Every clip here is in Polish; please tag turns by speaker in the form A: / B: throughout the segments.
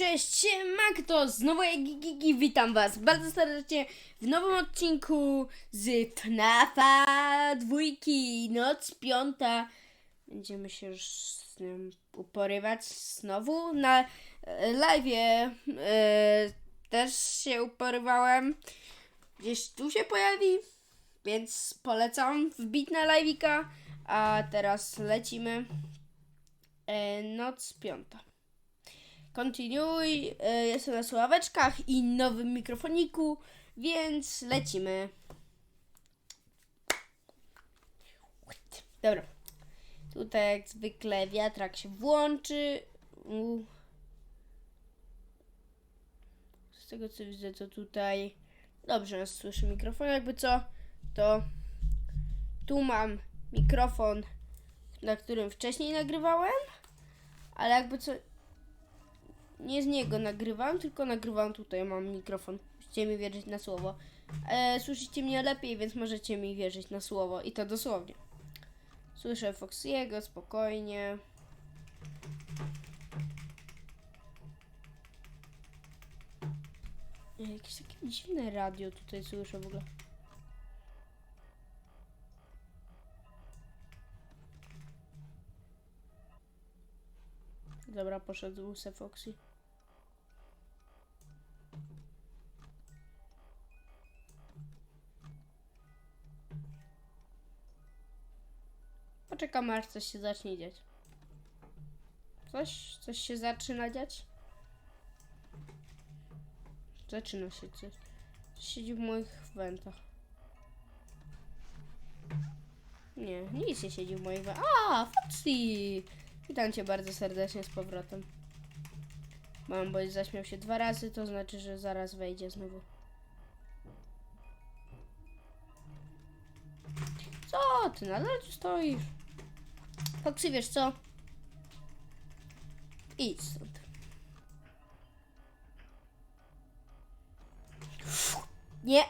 A: Cześć, Magdo, znowu ja Gigi, witam was bardzo serdecznie w nowym odcinku z FNAFa dwójki, noc piąta. Będziemy się już z tym uporywać znowu na e, live'ie. E, też się uporywałem. Gdzieś tu się pojawi, więc polecam wbić na live'ika. A teraz lecimy. E, noc piąta. Kontynuuj, y, jestem na sławeczkach i nowym mikrofoniku, więc lecimy. Dobra. Tutaj jak zwykle wiatrak się włączy. Z tego co widzę, to tutaj dobrze nas słyszy mikrofon. Jakby co, to tu mam mikrofon, na którym wcześniej nagrywałem, ale jakby co, nie z niego nagrywam, tylko nagrywam tutaj, mam mikrofon. Musicie mi wierzyć na słowo. E, słyszycie mnie lepiej, więc możecie mi wierzyć na słowo i to dosłownie. Słyszę Foxiego spokojnie. E, Jakieś takie dziwne radio tutaj słyszę w ogóle. Dobra, poszedł se Foxy. Poczekam aż coś się zacznie dziać. Coś? Coś się zaczyna dziać? Zaczyna się coś. Coś siedzi w moich wętach. Nie, nic nie siedzi w moich wętach. A, Foxy! Witam cię bardzo serdecznie z powrotem. Mam, bo zaśmiał się dwa razy, to znaczy, że zaraz wejdzie znowu. Co? Ty nadal tu stoisz? Foxy, wiesz co? Idź stąd. Nie.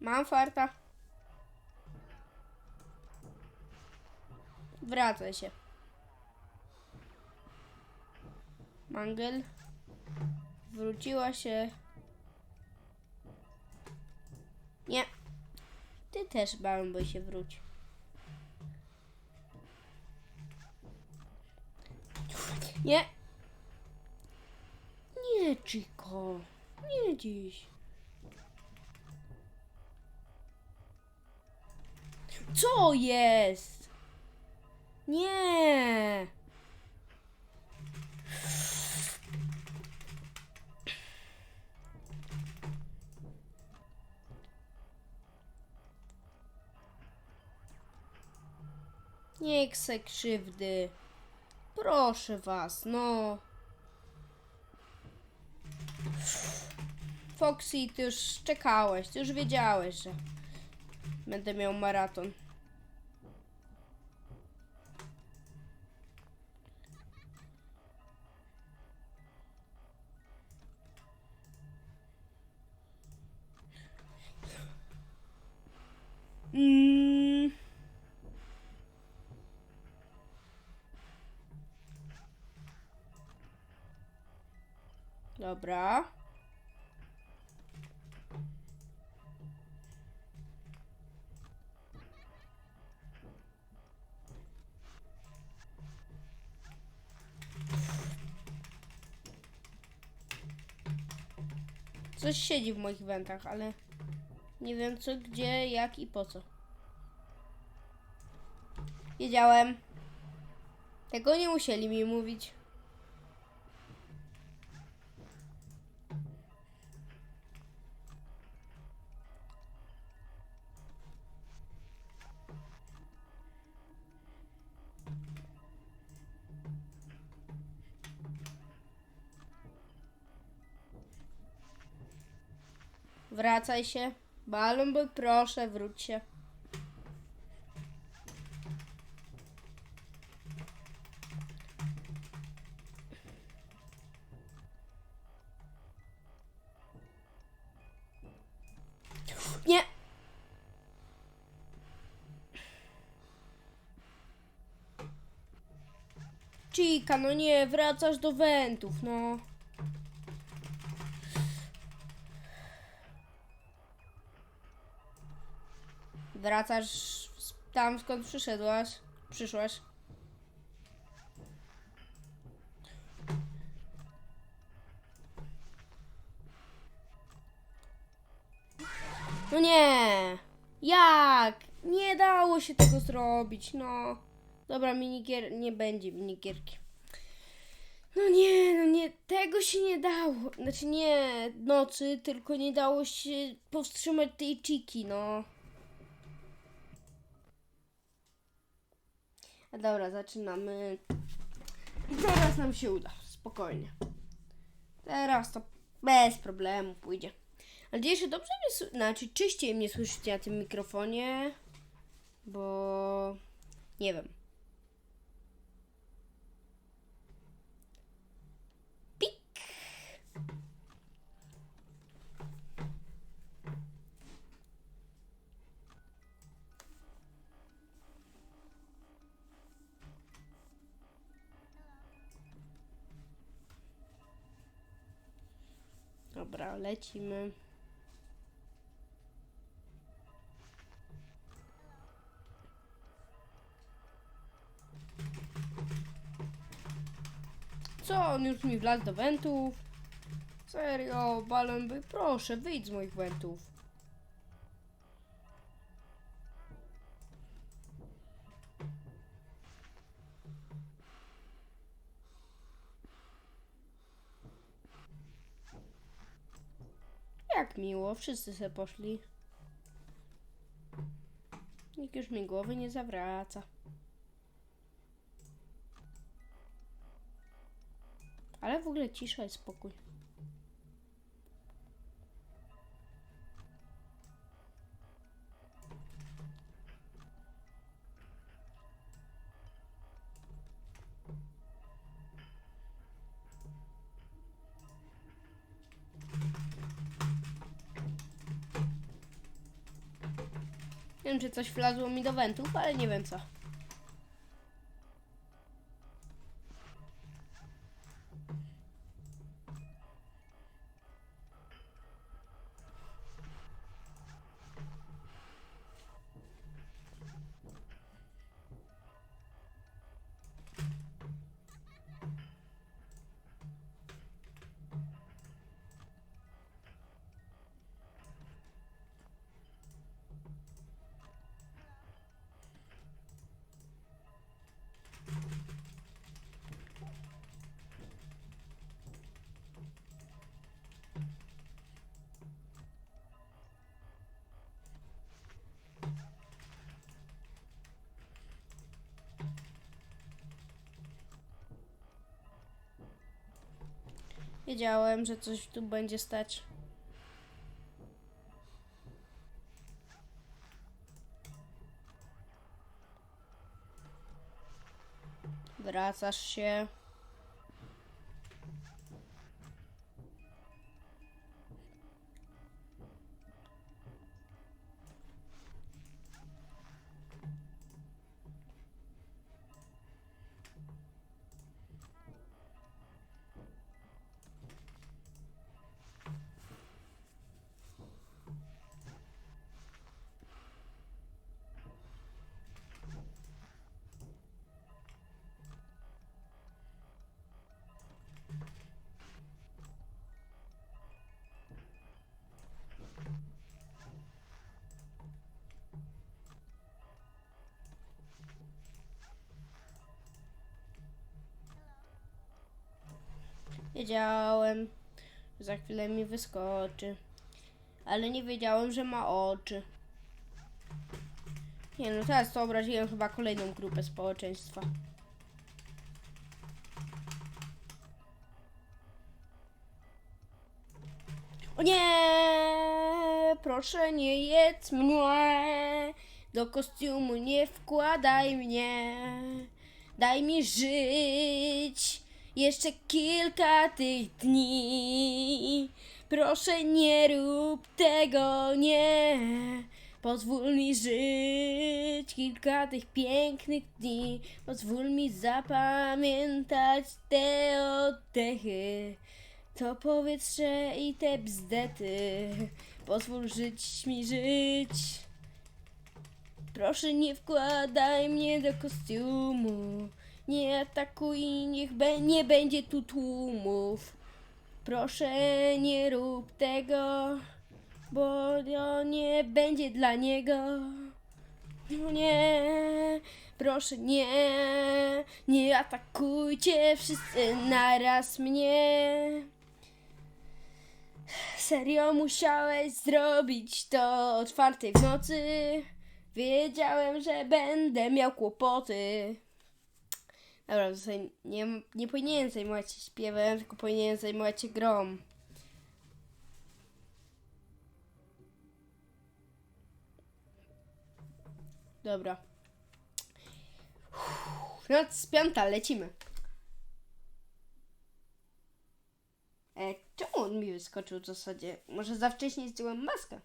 A: Mam farta. Wracaj się. Mangel. Wróciła się. Nie. Ty też bałem, się wróć. Nie. Nie, Chico. Nie dziś. Co jest? Nie. Nie chcę krzywdy. Proszę was, no. Foxy, ty już czekałeś, ty już wiedziałeś, że będę miał maraton. Dobra. Coś siedzi w moich wętach, ale nie wiem co, gdzie, jak i po co. Wiedziałem. Tego nie musieli mi mówić. Wracaj się. Balon, bo proszę, wróć się. Nie. Chica, no nie, wracasz do wentów, no. Wracasz tam, skąd przyszedłaś, przyszłaś. No nie! Jak? Nie dało się tego zrobić, no. Dobra, minigier... nie będzie minigierki. No nie, no nie, tego się nie dało. Znaczy nie nocy, tylko nie dało się powstrzymać tej chiki, no. Dobra, zaczynamy. I teraz nam się uda, spokojnie. Teraz to bez problemu pójdzie. Mam nadzieję, że dobrze mnie słyszy, znaczy czyściej mnie słyszycie na tym mikrofonie, bo nie wiem. Dobra, lecimy. Co, on już mi wlazł do wentów? Serio, balon proszę, wyjdź z moich wentów. Jak miło, wszyscy se poszli. Nikt już mi głowy nie zawraca. Ale w ogóle cisza i spokój. Wiem, czy coś wlazło mi do wentów, ale nie wiem co. Wiedziałem, że coś tu będzie stać. Wracasz się. Wiedziałem, że za chwilę mi wyskoczy. Ale nie wiedziałem, że ma oczy. Nie no, teraz to obraziłem chyba kolejną grupę społeczeństwa. O nie! Proszę nie jedz mnie! Do kostiumu nie wkładaj mnie! Daj mi żyć jeszcze kilka tych dni. Proszę nie rób tego, nie. Pozwól mi żyć kilka tych pięknych dni. Pozwól mi zapamiętać te oddechy. To powietrze i te bzdety. Pozwól żyć mi żyć. Proszę nie wkładaj mnie do kostiumu. Nie atakuj, niech be, nie będzie tu tłumów. Proszę nie rób tego, bo to nie będzie dla niego. No nie, proszę nie, nie atakujcie wszyscy naraz mnie. Serio musiałeś zrobić to o czwartej w nocy. Wiedziałem, że będę miał kłopoty. Dobra, w zasadzie nie, nie powinienem zajmować się śpiewem, tylko powinienem zajmować się grą. Dobra. Uff, Noc piąta, lecimy. E, czemu on mi wyskoczył w zasadzie? Może za wcześnie zdjąłem maskę?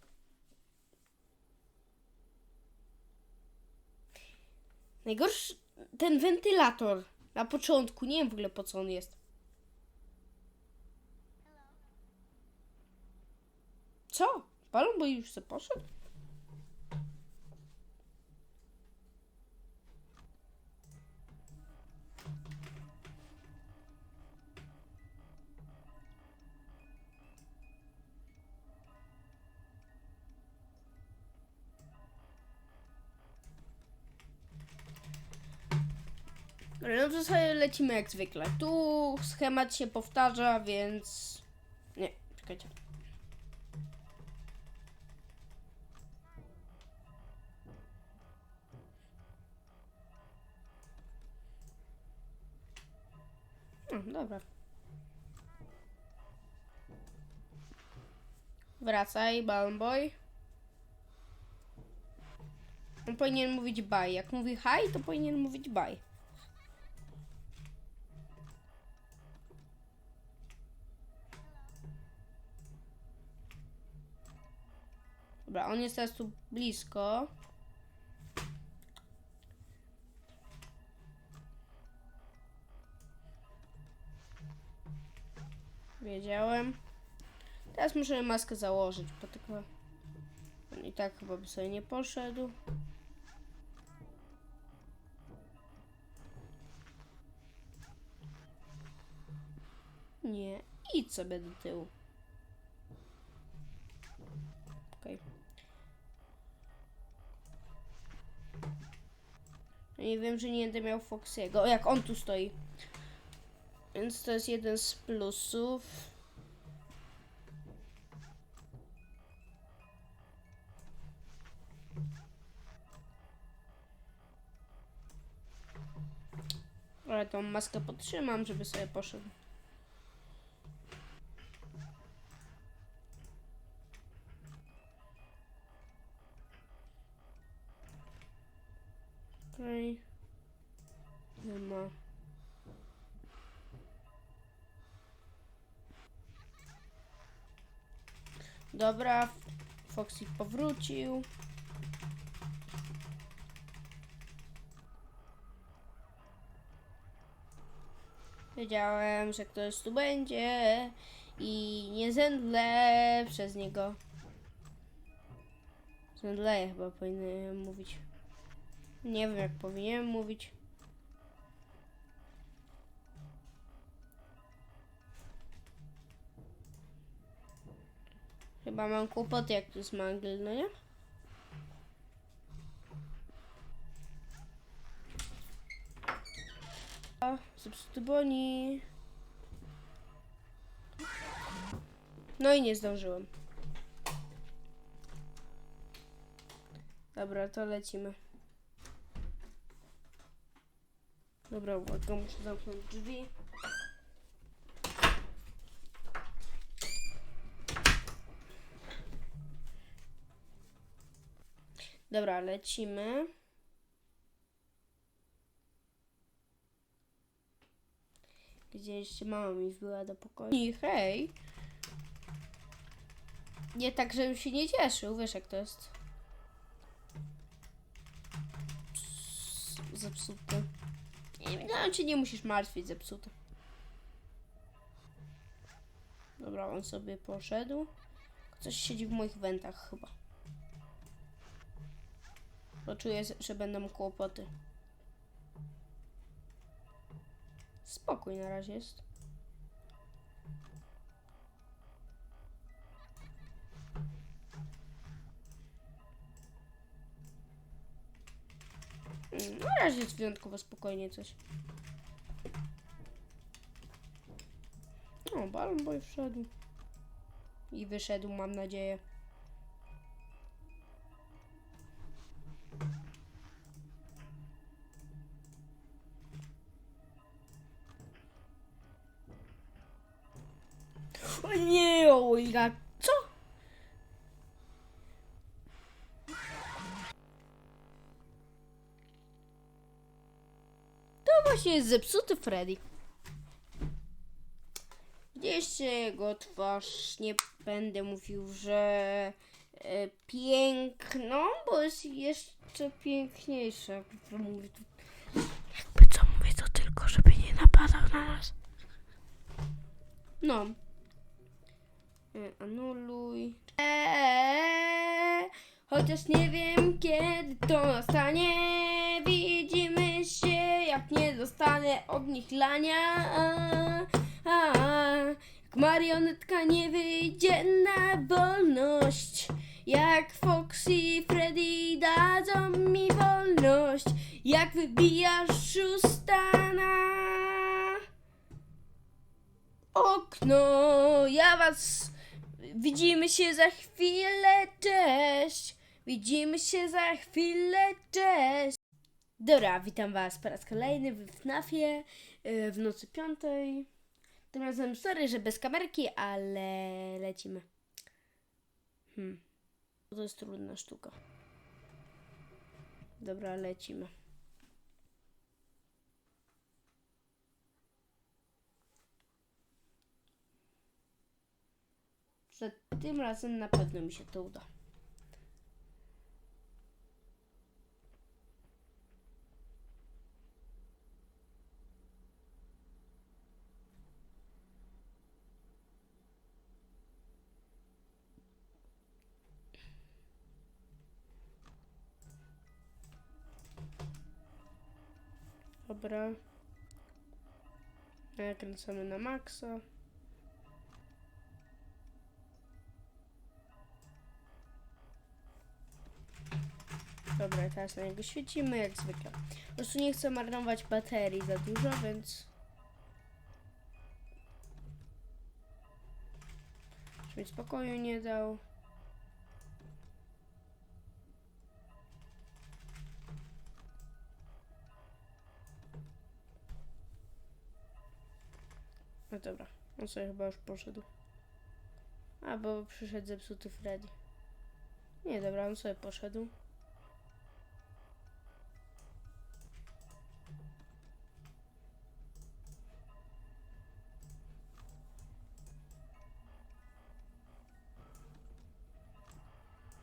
A: Najgorszy ten wentylator na początku. Nie wiem w ogóle po co on jest. Co? Balon bo już se poszedł? No to sobie lecimy jak zwykle. Tu schemat się powtarza, więc... Nie, czekajcie. No, dobra. Wracaj, Balloon Boy. On powinien mówić bye. Jak mówi hi, to powinien mówić bye. Dobra, on jest teraz tu blisko. Wiedziałem. Teraz muszę maskę założyć, bo tylko on i tak chyba by sobie nie poszedł. Nie, idź sobie do tyłu. I wiem, że nie będę miał Foxiego. Jak on tu stoi. Więc to jest jeden z plusów. Ale tą maskę podtrzymam, żeby sobie poszedł. Okej. Nie ma. Dobra, Foxy powrócił. Wiedziałem, że ktoś tu będzie i nie zemdlę przez niego. Zemdleję chyba powinienem mówić. Nie wiem, jak powinienem mówić. Chyba mam kłopoty, jak tu jest mangle, no nie? Zepsuty boni. No i nie zdążyłem. Dobra, to lecimy. Dobra, uwaga, muszę zamknąć drzwi. Dobra, lecimy. Gdzie jeszcze mama mi wbiła do pokoju. I hej! Nie tak, żebym się nie cieszył, wiesz jak to jest. Zepsuty. No, ci nie musisz martwić, zepsute. Dobra, on sobie poszedł. Coś siedzi w moich wętach chyba. Poczuję, że będą kłopoty. Spokój na razie jest. Na razie jest wyjątkowo spokojnie coś. O, balon boy wszedł. I wyszedł, mam nadzieję. O nie, o ja, właśnie jest zepsuty Freddy. Widzieliście jego twarz, nie będę mówił, że e, piękną, bo jest jeszcze piękniejsza. Jakby mówię to- Jakby co mówię, to tylko, żeby nie napadał na nas. No. E, Anuluj. Eee, chociaż nie wiem kiedy to nastanie. Widzimy się, jak nie dostanę od nich lania. A, a, jak marionetka nie wyjdzie na wolność. Jak Fox i Freddy dadzą mi wolność. Jak wybijasz szósta na okno. Ja was. Widzimy się za chwilę, cześć. Widzimy się za chwilę, cześć. Dobra, witam was po raz kolejny w FNAFie yy, w nocy piątej. Tym razem sorry, że bez kamerki, ale lecimy. Hmm. To jest trudna sztuka. Dobra, lecimy. że tym razem na pewno mi się to uda. Dobra. Nakręcamy na maksa. Dobra, teraz na niego świecimy jak zwykle. Po prostu nie chcę marnować baterii za dużo, więc... Żeby spokoju nie dał. Dobra, on sobie chyba już poszedł. A, bo przyszedł zepsuty Freddy. Nie, dobra, on sobie poszedł.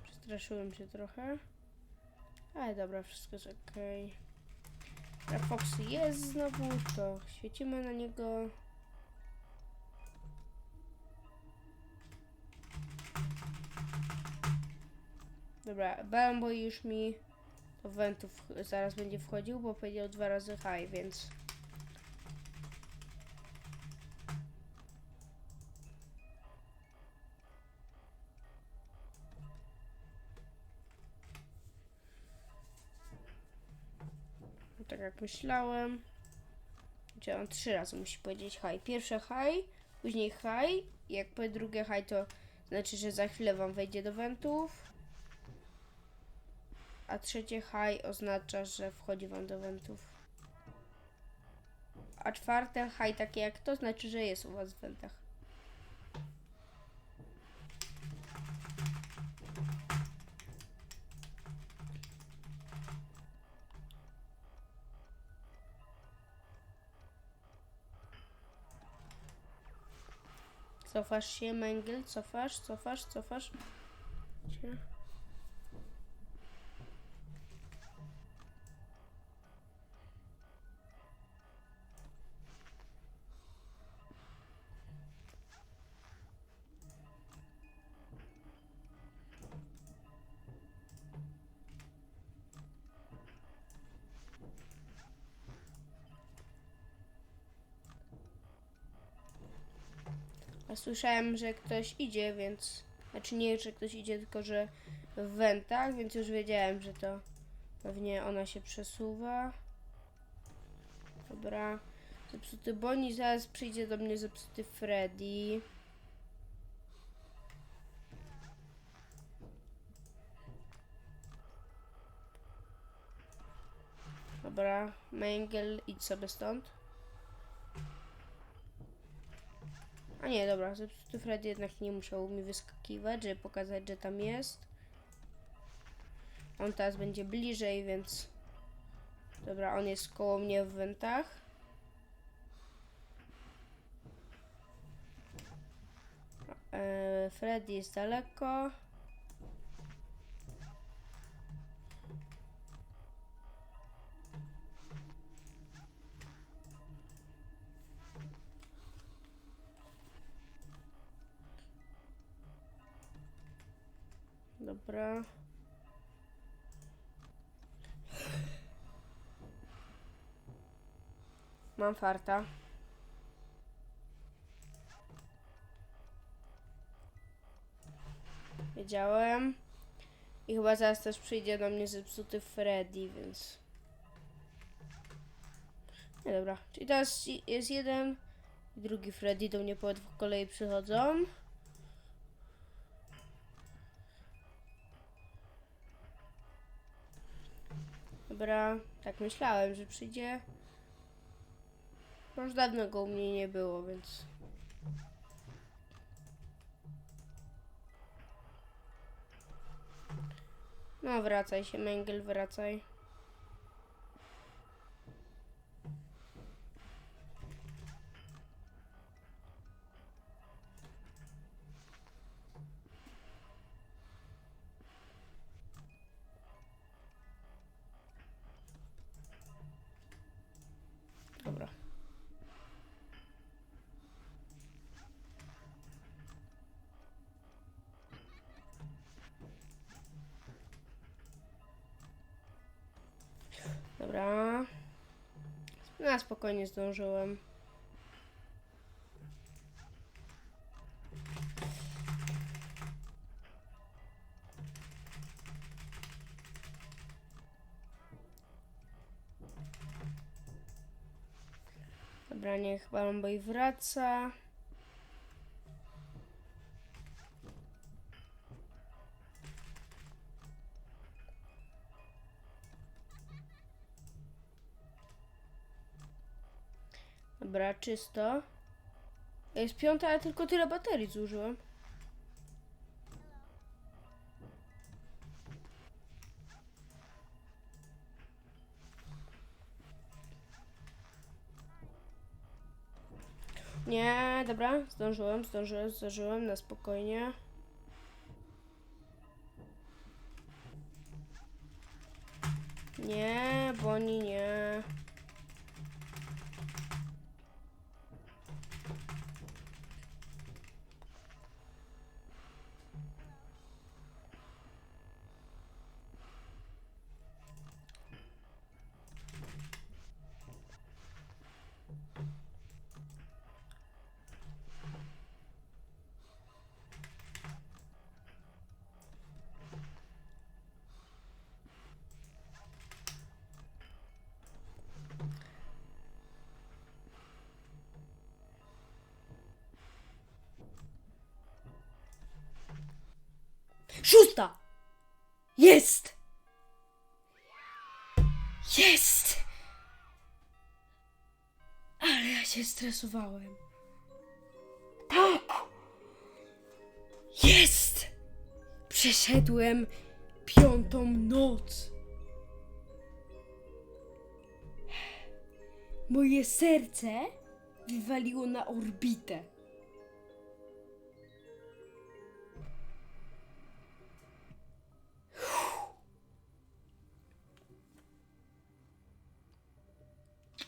A: Przestraszyłem się trochę. Ale dobra, wszystko jest okej. Okay. Foxy jest znowu, to świecimy na niego. Dobra, Bambo już mi do wentów zaraz będzie wchodził, bo powiedział dwa razy high, więc... No Tak jak myślałem. Gdzie on trzy razy musi powiedzieć high. Pierwsze high, później high. Jak powie drugie high, to znaczy, że za chwilę wam wejdzie do wentów. A trzecie high oznacza, że wchodzi wam do wentów. A czwarte high takie jak to, znaczy, że jest u was w wentach. Cofasz się, Mengel, cofasz, cofasz, cofasz. Się. Słyszałem, że ktoś idzie, więc... Znaczy nie, że ktoś idzie, tylko że w wentach, więc już wiedziałem, że to pewnie ona się przesuwa. Dobra. Zepsuty Bonnie, zaraz przyjdzie do mnie zepsuty Freddy. Dobra, Mengel, idź sobie stąd. A nie, dobra, zepsuty Freddy jednak nie musiał mi wyskakiwać, żeby pokazać, że tam jest. On teraz będzie bliżej, więc... Dobra, on jest koło mnie w wentach. E, Freddy jest daleko. Dobra. Mam farta. Wiedziałem. I chyba zaraz też przyjdzie do mnie zepsuty Freddy, więc... Nie, dobra. Czyli teraz jest jeden i drugi Freddy do mnie po dwóch kolei przychodzą. Dobra, tak myślałem, że przyjdzie. Już dawno go u mnie nie było, więc... No, wracaj się, Mengel, wracaj. Spokojnie zdążyłem. Dobra, niech Balomboj wraca. Dobra, czysto. Jest piąta, ale tylko tyle baterii zużyłem. Nie, dobra, zdążyłem, zdążyłem, zdążyłem, na spokojnie. Nie, Boni, nie. Szósta! Jest! Jest! Ale ja się stresowałem. Tak! Jest! Przeszedłem piątą noc. Moje serce wywaliło na orbitę.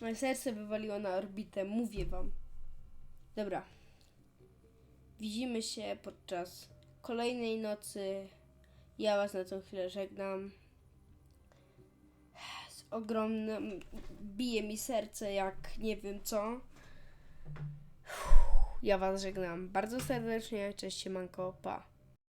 A: Moje serce wywaliło na orbitę, mówię wam. Dobra. Widzimy się podczas kolejnej nocy. Ja was na tą chwilę żegnam. Z ogromnym. Bije mi serce jak nie wiem co. Ja was żegnam bardzo serdecznie. Cześć, siemanko, pa.